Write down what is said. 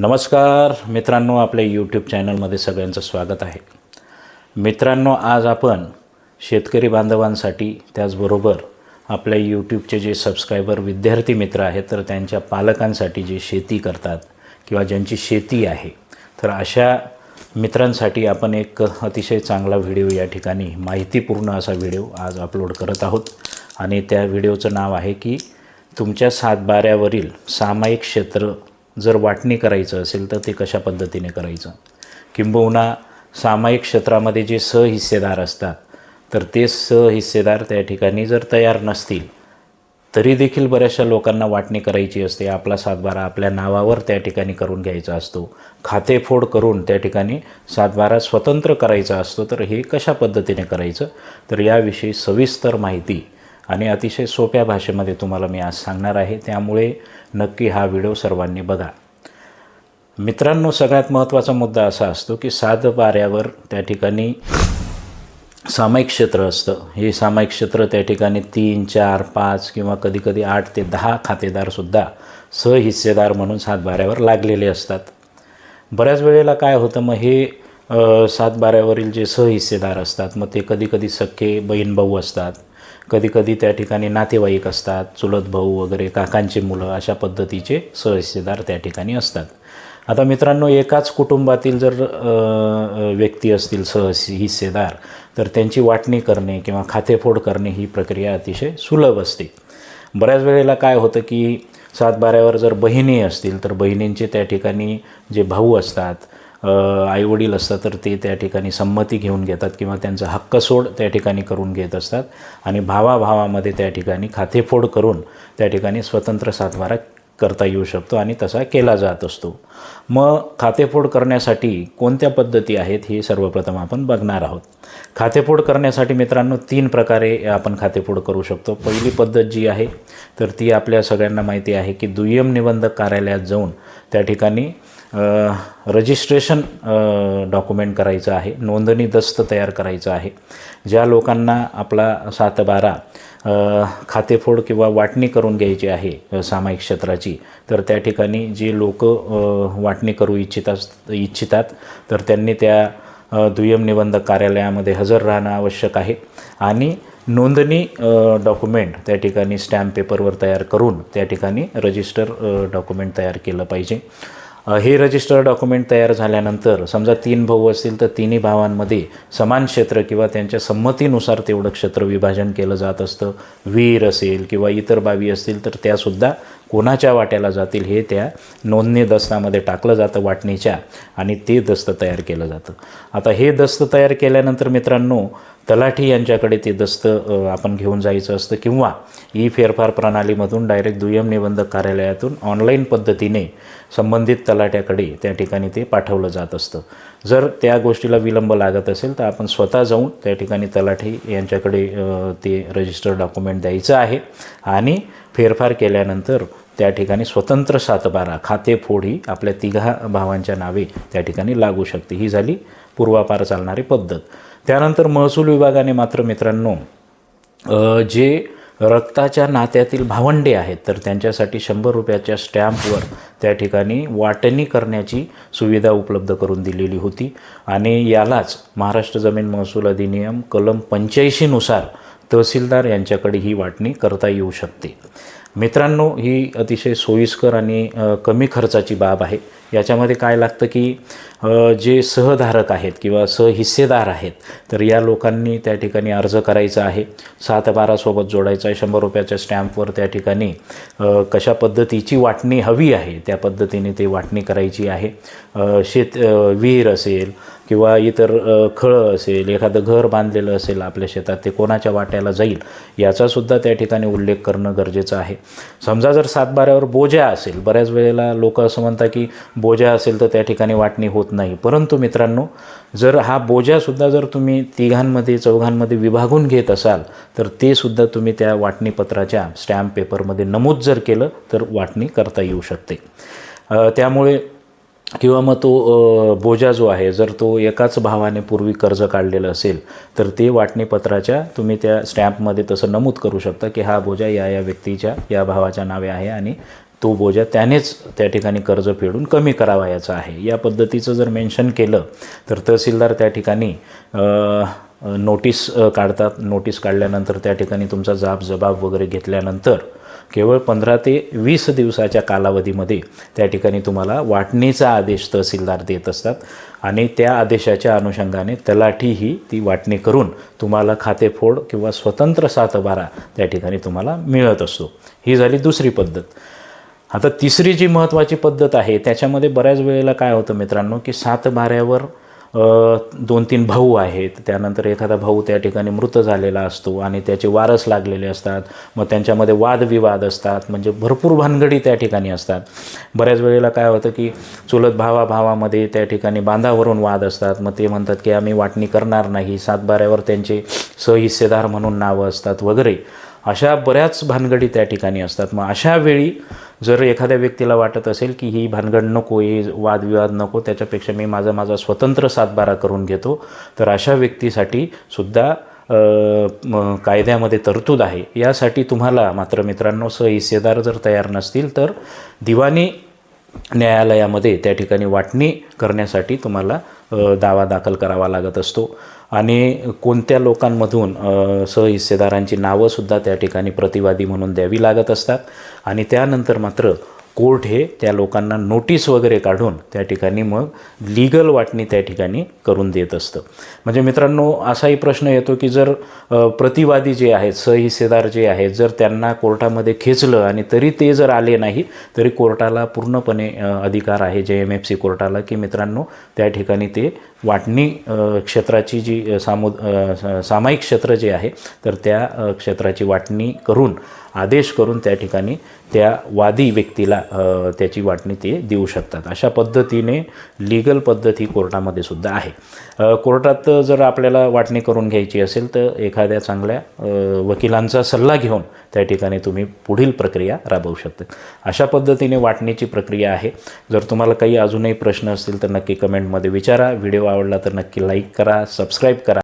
नमस्कार मित्रांनो आपल्या यूट्यूब चॅनलमध्ये सगळ्यांचं स्वागत आहे. मित्रांनो आज आपण शेतकरी बांधवांसाठी त्याचबरोबर आपल्या यूट्यूबचे जे सबस्क्रायबर विद्यार्थी मित्र आहेत तर त्यांच्या पालकांसाठी जे शेती करतात किंवा ज्यांची शेती आहे तर अशा मित्रांसाठी आपण एक अतिशय चांगला व्हिडिओ या ठिकाणी माहितीपूर्ण असा व्हिडिओ आज अपलोड करत आहोत. आणि त्या व्हिडिओचं नाव आहे की तुमच्या सातबाऱ्यावरील सामायिक क्षेत्र जर वाटणी करायचं असेल तर ते कशा पद्धतीने करायचं? किंबहुना सामायिक क्षेत्रामध्ये जे सहहिस्सेदार असतात तर ते सहहिस्सेदार त्या ठिकाणी जर तयार नसतील तरी देखील बऱ्याचशा लोकांना वाटणी करायची असते. आपला सातबारा आपल्या नावावर त्या ठिकाणी करून घ्यायचा असतो. खातेफोड करून त्या ठिकाणी सातबारा स्वतंत्र करायचा असतो. तर हे कशा पद्धतीने करायचं? तर याविषयी सविस्तर माहिती आणि अतिशय सोप्या भाषेमध्ये तुम्हाला मी आज सांगणार आहे. त्यामुळे नक्की हा व्हिडिओ सर्वांनी बघा. मित्रांनो सगळ्यात महत्त्वाचा मुद्दा असा असतो की साध पाऱ्यावर त्या ठिकाणी सामायिक क्षेत्र असतं. हे सामायिक क्षेत्र त्या ठिकाणी तीन चार पाच किंवा कधीकधी आठ ते दहा खातेदारसुद्धा सहहिस्सेदार म्हणून सातबाऱ्यावर लागलेले असतात. बऱ्याच वेळेला काय होतं मग हे सातबाऱ्यावरील जे सहहिस्सेदार असतात मग ते कधीकधी सख्खे बहीण भाऊ असतात. कधीकधी त्या ठिकाणी नातेवाईक असतात चुलत भाऊ वगैरे काकांची मुलं अशा पद्धतीचे सहस्यदार त्या ठिकाणी असतात. आता मित्रांनो एकाच कुटुंबातील जर व्यक्ती असतील सहस हिस्सेदार तर त्यांची वाटणी करणे किंवा खातेफोड करणे ही प्रक्रिया अतिशय सुलभ असते. बऱ्याच वेळेला काय होतं की सातबाऱ्यावर जर बहिणी असतील तर बहिणींचे त्या ठिकाणी जे भाऊ असतात आईवडील असतात तर ते त्या ठिकाणी संमती घेऊन घेतात किंवा त्यांचा हक्क सोड त्या ठिकाणी करून घेत असतात. आणि भावाभावामध्ये त्या ठिकाणी खातेफोड करून त्या ठिकाणी स्वतंत्र सातबारा करता येऊ शकतो आणि तसा केला जात असतो. मग खातेफोड करण्यासाठी कोणत्या पद्धती आहेत हे सर्वप्रथम आपण बघणार आहोत. खातेफोड करण्यासाठी मित्रांनो तीन प्रकारे आपण खातेफोड करू शकतो. पहिली पद्धत जी आहे तर ती आपल्या सगळ्यांना माहिती आहे की दुय्यम निबंधक कार्यालयात जाऊन त्या ठिकाणी रजिस्ट्रेशन डॉक्युमेंट करायचं आहे. नोंदणी दस्त तयार करायचं आहे. ज्या लोकांना आपला सातबारा खातेफोड किंवा वाटणी करून घ्यायची आहे सामायिक क्षेत्राची तर त्या ठिकाणी जे लोक वाटणी करू इच्छितात इच्छितात तर त्यांनी त्या दुय्यम निबंधक कार्यालयामध्ये हजर राहणं आवश्यक आहे. आणि नोंदणी डॉक्युमेंट त्या ठिकाणी स्टॅम्प पेपरवर तयार करून त्या ठिकाणी रजिस्टर डॉक्युमेंट तयार केलं पाहिजे. हे रजिस्टर डॉक्युमेंट तयार झाल्यानंतर समजा तीन भाऊ असतील तर तिन्ही भावांमध्ये समान क्षेत्र किंवा त्यांच्या संमतीनुसार तेवढं क्षेत्र विभाजन केलं जात असतं. विहीर असेल किंवा इतर बाबी असतील तर त्यासुद्धा कोणाच्या वाट्याला जातील हे त्या नोंदणी दस्तामध्ये टाकलं जातं वाटणीच्या आणि ते दस्त तयार केलं जातं. आता हे दस्त तयार केल्यानंतर मित्रांनो तलाठी यांच्याकडे ते दस्त आपण घेऊन जायचं असतं. किंवा ई फेरफार प्रणालीमधून डायरेक्ट दुय्यम निबंधक कार्यालयातून ऑनलाईन पद्धतीने संबंधित तलाट्याकडे त्या ठिकाणी ते पाठवलं जात असतं. जर त्या गोष्टीला विलंब लागत असेल तर आपण स्वतः जाऊन त्या ठिकाणी तलाठी यांच्याकडे ते रजिस्टर डॉक्युमेंट द्यायचं आहे. आणि फेरफार केल्यानंतर त्या ठिकाणी स्वतंत्र सातबारा खातेफोड ही आपल्या तिघा भावांच्या नावे त्या ठिकाणी लागू शकते. ही झाली पूर्वापार चालणारी पद्धत. त्यानंतर महसूल विभागाने मात्र मित्रांनो जे रक्ताच्या नात्यातील भावंडे आहेत तर त्यांच्यासाठी शंभर रुपयाच्या स्टॅम्पवर त्या ठिकाणी वाटणी करण्याची सुविधा उपलब्ध करून दिलेली होती. आणि यालाच महाराष्ट्र जमीन महसूल अधिनियम कलम पंच्याऐंशीनुसार तहसीलदार यांच्याकडे ही वाटणी करता येऊ शकते. मित्रांनो ही अतिशय सोयीस्कर आणि कमी खर्चाची बाब आहे. याच्यामध्ये काय लागतं की जे सहधारक आहेत किंवा सहहिस्सेदार आहेत तर या लोकांनी त्या ठिकाणी अर्ज करायचा आहे. सात बारासोबत जोडायचा आहे शंभर रुपयाच्या स्टॅम्पवर त्या ठिकाणी कशा पद्धतीची वाटणी हवी आहे त्या पद्धतीने ते वाटणी करायची आहे. शेत विहीर असेल किंवा इतर खळं असेल एखादं घर बांधलेलं असेल आपल्या शेतात ते कोणाच्या वाट्याला जाईल याचासुद्धा त्या ठिकाणी उल्लेख करणं गरजेचं आहे. समजा जर सातबाऱ्यावर बोजा असेल बऱ्याच वेळेला लोक असं म्हणतात की बोजा असेल तर त्या ठिकाणी वाटणी होत नाही. परंतु मित्रांनो जर हा बोजासुद्धा जर तुम्ही तिघांमध्ये चौघांमध्ये विभागून घेत असाल तर ते सुद्धा तुम्ही त्या वाटणीपत्राच्या स्टॅम्प पेपरमध्ये नमूद जर केलं तर वाटणी करता येऊ शकते. त्यामुळे किंवा मग तो बोजा जो आहे जर तो एकाच भावाने पूर्वी कर्ज काढलेलं असेल तर ते वाटणीपत्राच्या तुम्ही त्या स्टॅम्पमध्ये तसं नमूद करू शकता की हा बोजा या या व्यक्तीच्या या भावाच्या नावे आहे आणि तो बोजा त्यानेच त्या ठिकाणी कर्ज फेडून कमी करावायचा आहे. या पद्धतीचं जर मेन्शन केलं तर तहसीलदार त्या ठिकाणी नोटीस काढतात. नोटीस काढल्यानंतर त्या ठिकाणी तुमचा जाब जबाब वगैरे घेतल्यानंतर केवळ पंधरा ते वीस दिवसाच्या कालावधीमध्ये त्या ठिकाणी तुम्हाला वाटणीचा आदेश तहसीलदार देत असतात आणि त्या आदेशाच्या अनुषंगाने तलाठी ही ती वाटणी करून तुम्हाला खातेफोड किंवा स्वतंत्र सातबारा त्या ठिकाणी तुम्हाला मिळत असतो. ही झाली दुसरी पद्धत. आता तिसरी जी महत्त्वाची पद्धत आहे त्याच्यामध्ये बऱ्याच वेळेला काय होतं मित्रांनो की सातबाऱ्यावर दोन तीन भाऊ आहेत. त्यानंतर एखादा भाऊ त्या ठिकाणी मृत झालेला असतो आणि त्याचे वारस लागलेले असतात. मग त्यांच्यामध्ये वादविवाद असतात. म्हणजे भरपूर भानगडी त्या ठिकाणी असतात. बऱ्याच वेळेला काय होतं की चुलत भावा भावामध्ये त्या ठिकाणी बांधावरून वाद असतात. मग ते म्हणतात की आम्ही वाटणी करणार नाही. सातबाऱ्यावर त्यांचे सहहिस्सेदार म्हणून नावं असतात वगैरे. अशा बऱ्याच भानगडी त्या ठिकाणी असतात. मग अशा वेळी जर एखाद्या व्यक्तीला वाटत असेल की ही भानगड नको ही वादविवाद नको त्याच्यापेक्षा मी माझा माझा स्वतंत्र सातबारा करून घेतो तर अशा व्यक्तीसाठी सुद्धा कायद्यामध्ये तरतूद आहे. यासाठी तुम्हाला मात्र मित्रांनो सहहिस्सेदार जर तयार नसतील तर दिवाणी न्यायालयामध्ये त्या ठिकाणी वाटणी करण्यासाठी तुम्हाला दावा दाखल करावा लागत असतो. आणि कोणत्या लोकांमधून सहहिस्सेदारांची नावंसुद्धा त्या ठिकाणी प्रतिवादी म्हणून द्यावी लागत असतात. आणि त्यानंतर मात्र कोर्ट हे त्या लोकांना नोटीस वगैरे काढून त्या ठिकाणी मग लिगल वाटणी त्या ठिकाणी करून देत असतं. म्हणजे मित्रांनो असाही प्रश्न येतो की जर प्रतिवादी जे आहेत सहहिस्सेदार जे आहेत जर त्यांना कोर्टामध्ये खेचलं आणि तरी ते जर आले नाही तरी कोर्टाला पूर्णपणे अधिकार आहे जे एम एफ सी कोर्टाला की मित्रांनो त्या ठिकाणी ते वाटणी क्षेत्राची जी सामु सामायिक क्षेत्र जे आहे तर त्या क्षेत्राची वाटणी करून आदेश करून त्या ठिकाणी त्या वादी व्यक्तीला त्याची वाटणी ते देऊ शकतात. अशा पद्धतीने लिगल पद्धत ही कोर्टामध्ये सुद्धा आहे. कोर्टात जर आपल्याला वाटणी करून घ्यायची असेल तर एखाद्या चांगल्या वकिलांचा सल्ला घेऊन त्या ठिकाणी तुम्ही पुढील प्रक्रिया राबवू शकता. अशा पद्धतीने वाटणीची प्रक्रिया आहे. जर तुम्हाला काही अजूनही प्रश्न असतील तर नक्की कमेंटमध्ये विचारा. व्हिडिओ आवडला तर नक्की लाईक करा सबस्क्राईब करा.